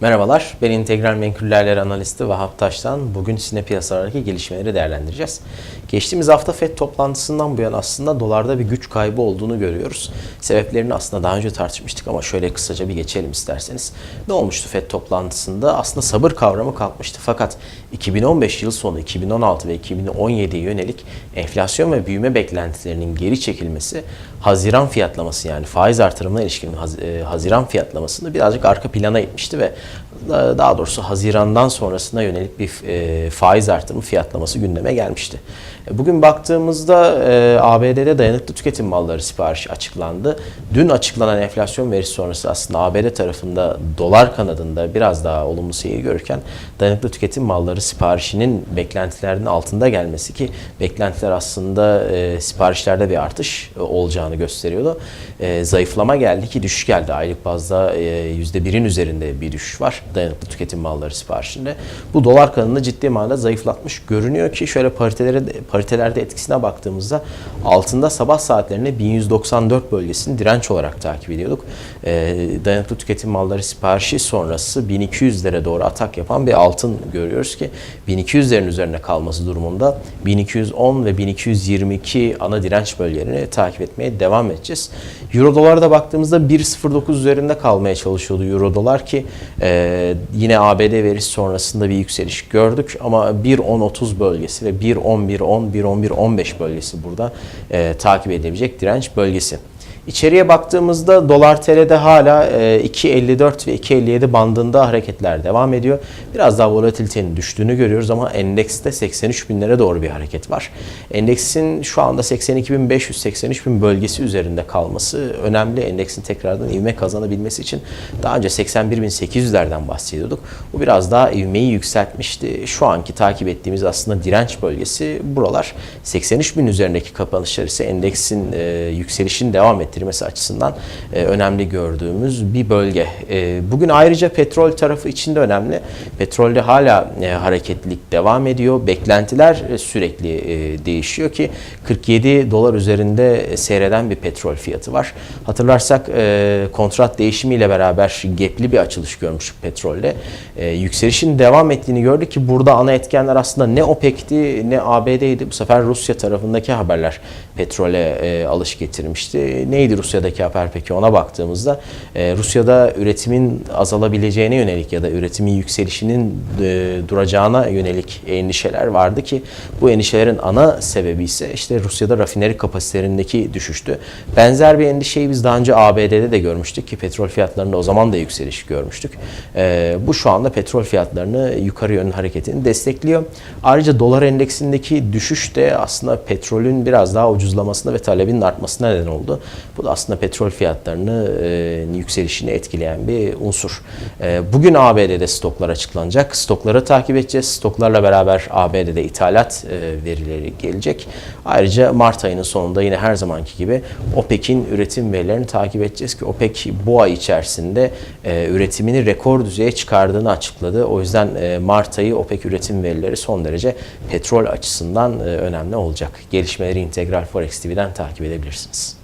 Merhabalar, ben İntegral Menkullerler Analisti Vahap Taş'tan. Bugün sine piyasalardaki gelişmeleri değerlendireceğiz. Geçtiğimiz hafta FED toplantısından bu yana aslında dolarda bir güç kaybı olduğunu görüyoruz. Sebeplerini aslında daha önce tartışmıştık ama şöyle kısaca bir geçelim isterseniz. Ne olmuştu FED toplantısında? Aslında sabır kavramı kalkmıştı. Fakat 2015 yıl sonu 2016 ve 2017'ye yönelik enflasyon ve büyüme beklentilerinin geri çekilmesi Haziran fiyatlaması yani faiz artırımına ilişkin e, Haziran fiyatlamasını birazcık arka plana itmişti ve daha doğrusu Haziran'dan sonrasına yönelik bir e, faiz artırımı fiyatlaması gündeme gelmişti. E, Bugün baktığımızda e, ABD'de dayanıklı tüketim malları siparişi açıklandı. Dün açıklanan enflasyon verisi sonrası aslında ABD tarafında dolar kanadında biraz daha olumlu seyir görürken dayanıklı tüketim malları siparişinin beklentilerinin altında gelmesi ki beklentiler aslında siparişlerde bir artış olacağını gösteriyordu. Zayıflama geldi ki düşüş geldi. Aylık bazda e, %1'in üzerinde bir düşüş var dayanıklı tüketim malları siparişinde. Bu dolar kanını ciddi manada zayıflatmış görünüyor ki şöyle paritelere de- paritelerde etkisine baktığımızda altında sabah saatlerinde 1194 bölgesini direnç olarak takip ediyorduk. E, dayanıklı tüketim malları siparişi sonrası 1200'lere doğru atak yapan bir altın görüyoruz ki 1200'lerin üzerine kalması durumunda 1210 ve 1222 ana direnç bölgelerini takip etmeye devam edeceğiz. Euro dolarda baktığımızda 1.09 üzerinde kalmaya çalışıyordu Euro dolar ki e, yine ABD verisi sonrasında bir yükseliş gördük ama 1.10.30 bölgesi ve 1.11.10, 1.11.15 bölgesi burada e, takip edebilecek direnç bölgesi. İçeriye baktığımızda dolar TL'de hala e, 2.54 ve 2.57 bandında hareketler devam ediyor. Biraz daha volatilitenin düştüğünü görüyoruz ama endekste 83 binlere doğru bir hareket var. Endeksin şu anda 82.500-83 bin bölgesi üzerinde kalması önemli. Endeksin tekrardan ivme kazanabilmesi için daha önce 81.800'lerden bahsediyorduk. Bu biraz daha ivmeyi yükseltmişti. Şu anki takip ettiğimiz aslında direnç bölgesi buralar. 83 bin üzerindeki kapanışlar ise endeksin e, yükselişini devam ettirmesi açısından e, önemli gördüğümüz bir bölge. E, bugün ayrıca petrol tarafı için de önemli. Petrolde hala e, hareketlilik devam ediyor. Beklentiler e, sürekli e, değişiyor ki 47 dolar üzerinde seyreden bir petrol fiyatı var. Hatırlarsak e, kontrat değişimiyle beraber gepli bir açılış görmüştük petrolde. E, yükselişin devam ettiğini gördük ki burada ana etkenler aslında ne OPEC'ti ne ABD'ydi. Bu sefer Rusya tarafındaki haberler petrole e, alış getirmişti. Neydi Rusya'daki haber peki ona baktığımızda e, Rusya'da üretimin azalabileceğine yönelik ya da üretimin yükselişinin e, duracağına yönelik endişeler vardı ki bu endişelerin ana sebebi ise işte Rusya'da rafineri kapasitelerindeki düşüştü. Benzer bir endişeyi biz daha önce ABD'de de görmüştük ki petrol fiyatlarında o zaman da yükseliş görmüştük. E, bu şu anda petrol fiyatlarını yukarı yönlü hareketini destekliyor. Ayrıca dolar endeksindeki düşüş de aslında petrolün biraz daha ucuzlamasına ve talebin artmasına neden oldu. Bu da aslında petrol fiyatlarını e, yükselişini etkileyen bir unsur. E, bugün ABD'de stoklar açıklanacak. Stokları takip edeceğiz. Stoklarla beraber ABD'de ithalat e, verileri gelecek. Ayrıca Mart ayının sonunda yine her zamanki gibi OPEC'in üretim verilerini takip edeceğiz ki OPEC bu ay içerisinde e, üretimini rekor düzeye çıkardığını açıkladı. O yüzden Mart ayı OPEC üretim verileri son derece petrol açısından önemli olacak. Gelişmeleri Integral Forex TV'den takip edebilirsiniz.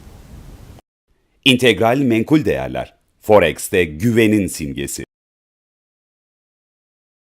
İntegral menkul değerler. Forex'te güvenin simgesi.